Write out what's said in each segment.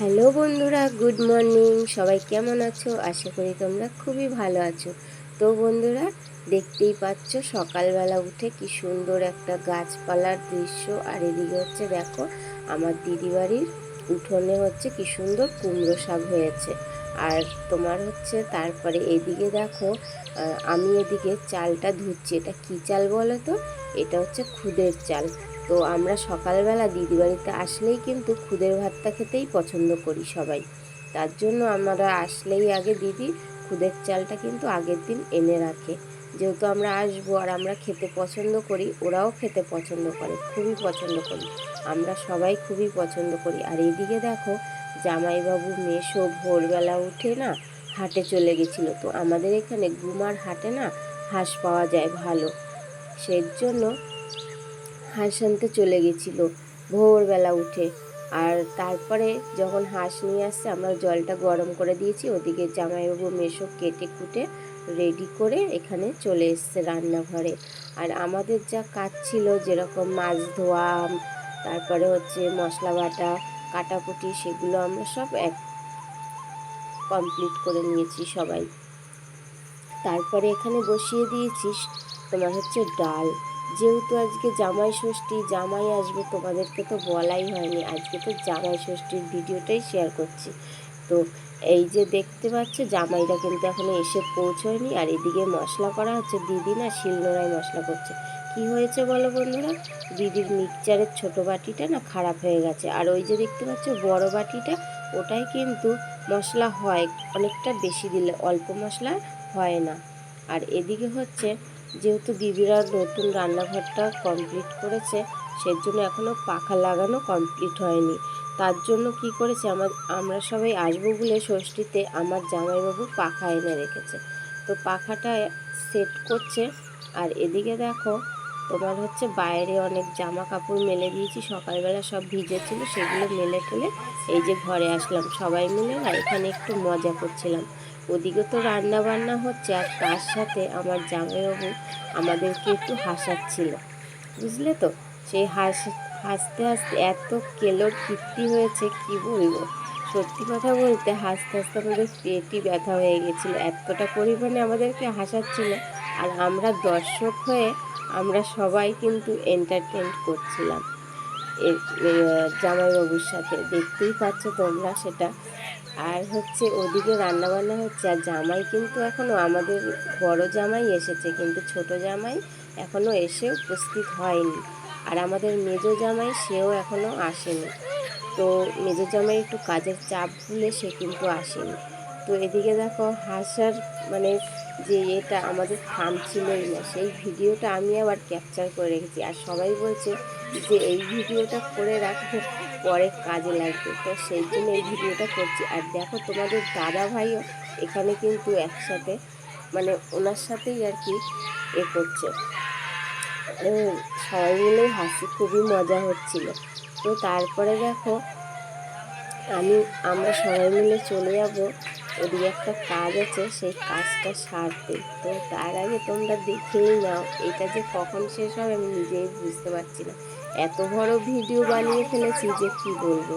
Hello বন্ধুরা, good morning. সবাই কেমন আছো? আশা করি তোমরা খুবই ভালো আছো। তো বন্ধুরা, দেখতেই পাচ্ছ সকালবেলা উঠে কি সুন্দর একটা গাছপালার দৃশ্য। আর এদিকে হচ্ছে দেখো, আমার দিদি বাড়ির উঠোনে হচ্ছে কি সুন্দর কুমড়ো শাক হয়েছে। আর তোমার হচ্ছে তারপরে এদিকে দেখো আমি এদিকে চালটা ধুচ্ছি। এটা কী চাল বলো তো? এটা হচ্ছে খুদের চাল। তো আমরা সকালবেলা দিদি বাড়িতে আসলেই কিন্তু খুদের ভাতটা খেতেই পছন্দ করি সবাই। তার জন্য আমরা আসলেই আগে দিদি খুদের চালটা কিন্তু আগের দিন এনে রাখে। যেহেতু আমরা আসব আর আমরা খেতে পছন্দ করি, ওরাও খেতে পছন্দ করে, খুবই পছন্দ করি। আমরা সবাই খুবই পছন্দ করি। আর এদিকে দেখো, জামাইবাবু মেশো ভোরবেলা উঠে না হাটে চলে গেছিল। তো আমাদের এখানে গুমার হাটে না হাঁস পাওয়া যায় ভালো। সেই জন্য হাঁস আনতে চলে গেছিল ভোরবেলা উঠে। আর তারপরে যখন হাঁস নিয়ে আসছে, আমরা জলটা গরম করে দিয়েছি, ওদিকে জামাইবাবু মেশো কেটে কুটে রেডি করে এখানে চলে এসছে রান্নাঘরে। আর আমাদের যা কাজ ছিল যেরকম মাছ ধোয়া, তারপরে হচ্ছে মশলা বাটা, কাটাকুটি, সেগুলো আমরা সব এক কমপ্লিট করে নিয়েছি সবাই। তারপরে এখানে বসিয়ে দিয়েছি তোমার হচ্ছে ডাল। যেহেতু আজকে জামাই ষষ্ঠী, জামাই আসবে, তোমাদেরকে তো বলাই হয়নি। আজকে তো জামাই ষষ্ঠীর ভিডিওটাই শেয়ার করছি। তো এই যে দেখতে পাচ্ছ, জামাইরা কিন্তু এখনও এসে পৌঁছয়নি। আর এদিকে মশলা করা হচ্ছে, দিদি না শিলনোড়ায় মশলা করছে। কি হয়েছে বলো বন্ধুরা? দিদির মিক্সচারের ছোট বাটিটা না খারাপ হয়ে গেছে। আর ওই যে দেখতে পাচ্ছ, বড় বাটিটা, ওটাই কিন্তু মশলা হয়, অনেকটা বেশি দিলে অল্প মশলা হয় না। আর এদিকে হচ্ছে যেহেতু দিদিরা নতুন রান্নাঘরটা কমপ্লিট করেছে সেই জন্য এখনও পাখা লাগানো কমপ্লিট হয়নি। তার জন্য কি করেছে, আমার, আমরা সবাই আসব বলে ষষ্ঠীতে আমার জামাইবাবু পাখা এনে রেখেছে। তো পাখাটা সেট করছে, আর এদিকে দেখো, তোমার হচ্ছে বাইরে অনেক জামা কাপড় মেলে দিয়েছি, সকালবেলা সব ভিজেছিল, সেগুলো মেলে ফেলে এই যে ঘরে আসলাম। সবাই মিলে না এখানে একটু মজা করছিলাম। ওদিকে তো রান্না বান্না হচ্ছে আর তার সাথে আমার জামাইবাবু আমাদেরকে একটু হাসাচ্ছিল। বুঝলে তো? সেই হাস, হাসতে হাসতে এত কেলোর কীর্তি হয়েছে, কি বলব? সত্যি কথা বলতে হাসতে হাসতে আমাদের পেটই ব্যথা হয়ে গেছিল। এতটা পরিমাণে আমাদেরকে হাসাচ্ছিল আর আমরা দর্শক হয়ে আমরা সবাই কিন্তু এন্টারটেন করছিলাম। জামাইবাবুর সাথে। দেখতেই পাচ্ছ তোমরা সেটা আর হচ্ছে ওদিকে রান্না বান্না হচ্ছে, আর জামাই কিন্তু এখনও আমাদের বড় জামাই এসেছে, কিন্তু ছোট জামাই এখনও এসে উপস্থিত হয়নি। আর আমাদের মেজো জামাই সেও এখনও আসেনি। তো মেজো জামাই একটু কাজের চাপ ভুলে সে কিন্তু আসেনি। তো এদিকে দেখো হাসার মানে যে এটা আমাদের থামছিলই না, সেই ভিডিওটা আমি আবার ক্যাপচার করে রেখেছি। আর সবাই বলছে যে এই ভিডিওটা করে রাখো পরে কাজে লাগবে। তো সেই জন্য এই ভিডিওটা করছি। আর দেখো তোমাদের দাদা ভাইও এখানে কিন্তু একসাথে মানে ওনার সাথেই আর কি এ করছে। সবাই মিলে হাসি, খুবই মজা হচ্ছিল। তো তারপরে দেখো আমি, আমরা সবাই মিলে চলে যাব ওদিকে একটা কাজ আছে, সেই কাজটা সারতে। তো তার আগে তোমরা দেখেই নাও, এটা যে কখন শেষ হবে আমি নিজেই বুঝতে পারছি না। এত বড় ভিডিও বানিয়ে ফেলেছি যে কি বলব?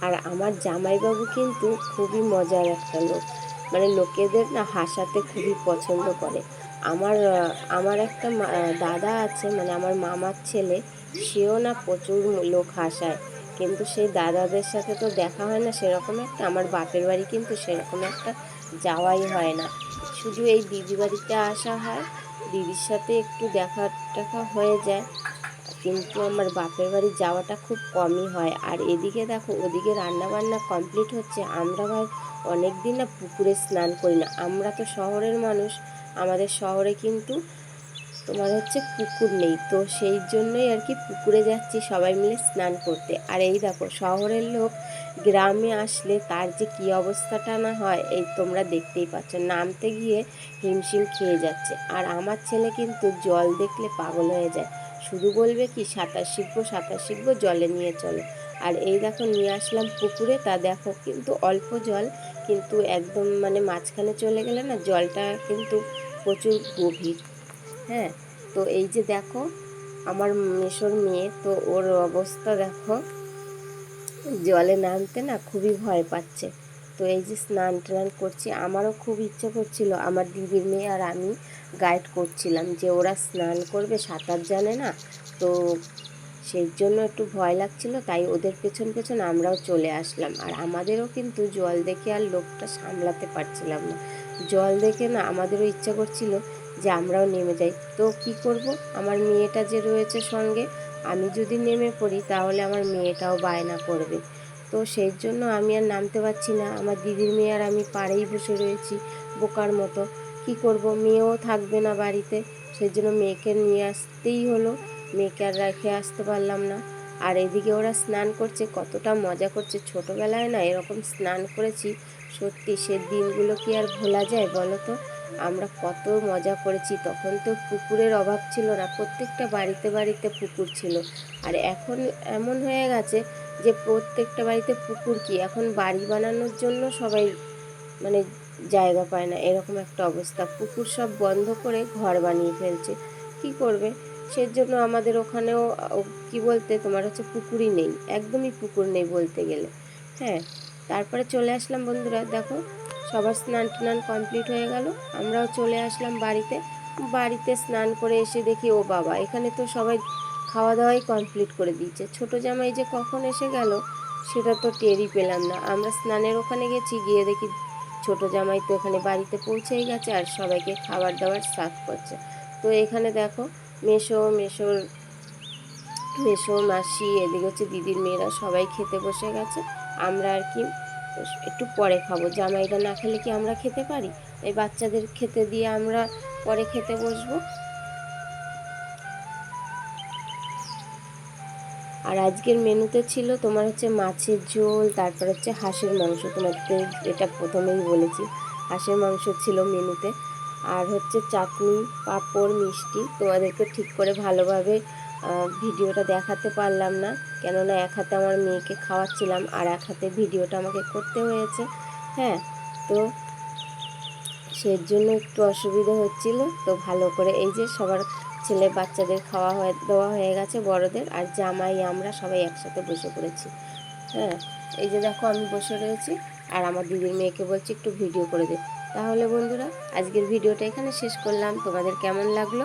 আর আমার জামাইবাবু কিন্তু খুবই মজার একটা লোক। মানে লোকেদের না হাসাতে খুবই পছন্দ করে। আমার আমার একটা দাদা আছে মানে আমার মামার ছেলে, সেও না প্রচুর লোক হাসায়। কিন্তু সেই দাদাদের সাথে তো দেখা হয় না, সেরকম একটা। আমার বাপের বাড়ি কিন্তু সেরকম একটা যাওয়াই হয় না। শুধু এই দিদি বাড়িতে আসা হয়, দিদির সাথে একটু দেখা টাকা হয়ে যায়। কিন্তু আমার বাপের বাড়ি যাওয়াটা খুব কমই হয়। আর এদিকে দেখো, ওদিকে রান্না বান্না কমপ্লিট হচ্ছে। আমরা ভাই অনেক দিন না পুকুরে স্নান করি না। আমরা তো শহরের মানুষ। আমাদের শহরে কিন্তু তোমার হচ্ছে পুকুর নেই। তো সেই জন্যই আর কি পুকুরে যাচ্ছি সবাই মিলে স্নান করতে। আর এই দেখো, শহরের লোক গ্রামে আসলে তার যে কী অবস্থাটা না হয়, এই তোমরা দেখতেই পাচ্ছ। নামতে গিয়ে হিমশিম খেয়ে যাচ্ছে। আর আমার ছেলে কিন্তু জল দেখলে পাগল হয়ে যায়। শুধু বলবে কি, সাঁতার শিখব সাঁতার শিখব, জলে নিয়ে চলো। আর এই দেখো, নিয়ে আসলাম পুকুরে, তা দেখো কিন্তু অল্প জল, কিন্তু একদম মানে মাঝখানে চলে গেলে না, জলটা কিন্তু প্রচুর গভীর। হ্যাঁ তো এই যে দেখো, আমার মেশোর মেয়ে, তো ওর অবস্থা দেখো, জলে নামতে না খুবই ভয় পাচ্ছে। তো এই যে স্নান টান করছি, আমারও খুব ইচ্ছে করছিল, আমার দিদির মেয়ে আর আমি গাইড করছিলাম যে ওরা স্নান করবে, সাঁতার জানে না, তো সেই জন্য একটু ভয় লাগছিল, তাই ওদের পেছন পেছন আমরাও চলে আসলাম। আর আমাদেরও কিন্তু জল দেখে আর লোকটা সামলাতে পারছিলাম না। জল দেখে না আমাদেরও ইচ্ছা করছিল যে আমরাও নেমে যাই। তো কি করব? আমার মেয়েটা যে রয়েছে সঙ্গে, আমি যদি নেমে পড়ি তাহলে আমার মেয়েটাও বায়না করবে। তো সেই জন্য আমি আর নামতে পারছি না। আমার দিদির মেয়ে আর আমি পাড়েই বসে রয়েছি বোকার মতো। কি করব? মেয়েও থাকবে না বাড়িতে। সেই জন্য মেয়েকে নিয়ে আসতেই হলো। মেয়েকে আর রেখে আসতে পারলাম না। আর এদিকে ওরা স্নান করছে, কতটা মজা করছে। ছোটোবেলায় না এরকম স্নান করেছি। সত্যি সে দিনগুলো কি আর ভোলা যায় বলো তো? আমরা কত মজা করেছি। তখন তো পুকুরের অভাব ছিল না। প্রত্যেকটা বাড়িতে বাড়িতে পুকুর ছিল। আর এখন এমন হয়ে গেছে যে প্রত্যেকটা বাড়িতে পুকুর কি? এখন বাড়ি বানানোর জন্য সবাই মানে জায়গা পায় না, এরকম একটা অবস্থা। পুকুর সব বন্ধ করে ঘর বানিয়ে ফেলছে। কি করবে? সেজন্য আমাদের ওখানেও কি বলতে, তোমার হচ্ছে পুকুরই নেই, একদমই পুকুর নেই বলতে গেলে। হ্যাঁ তারপরে চলে আসলাম বন্ধুরা, দেখো, সবার স্নান টান কমপ্লিট হয়ে গেল। আমরাও চলে আসলাম বাড়িতে। বাড়িতে স্নান করে এসে দেখি, ও বাবা, এখানে তো সবাই খাওয়া দাওয়াই কমপ্লিট করে দিয়েছে। ছোট জামাই যে কখন এসে গেল, সেটা তো টেরই পেলাম না। আমরা স্নানের ওখানে গেছি, গিয়ে দেখি ছোট জামাই তো এখানে বাড়িতে পৌঁছেই গেছে আর সবাইকে খাবার দাবার সার্ভ করছে। তো এখানে দেখো মেশো মেশোর মেশো মাসি, এদিকে হচ্ছে দিদির মেয়েরা সবাই খেতে বসে গেছে। আমরা আর কি একটু পরে খাব। জামাইরা না খেলে কি আমরা খেতে পারি? এই বাচ্চাদের খেতে দিয়ে আমরা পরে খেতে বসবো? আর আজকের মেনুতে ছিল তোমার হচ্ছে মাছের ঝোল, তারপর হচ্ছে হাঁসের মাংস। তোমাকে এটা প্রথমেই বলেছি, হাঁসের মাংস ছিল মেনুতে। আর হচ্ছে চাটনি, পাঁপড়, মিষ্টি তোমাদেরকে ঠিক করে ভালোভাবে ভিডিওটা দেখাতে পারলাম না। কেননা এক হাতে আমার মেয়েকে খাওয়াচ্ছিলাম, আর এক হাতে ভিডিওটা আমাকে করতে হয়েছে। হ্যাঁ তো সেই জন্য একটু অসুবিধা হচ্ছিল। তো ভালো করে এই যে সবার ছেলে বাচ্চাদের খাওয়া হয়ে, দেওয়া হয়ে গেছে বড়দের আর জামাই, আমরা সবাই একসাথে বসে পড়েছি। হ্যাঁ এই যে দেখো আমি বসে রয়েছি আর আমার দিদির মেয়েকে বলছি একটু ভিডিও করে দে। তাহলে বন্ধুরা, আজকের ভিডিওটা এখানে শেষ করলাম। তোমাদের কেমন লাগল?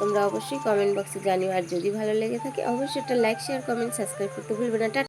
তোমরা অবশ্যই কমেন্ট বক্সে জানিও। আর যদি ভালো লেগে থাকে, অবশ্যই একটা লাইক শেয়ার কমেন্ট সাবস্ক্রাইব করতে ভুলবে না।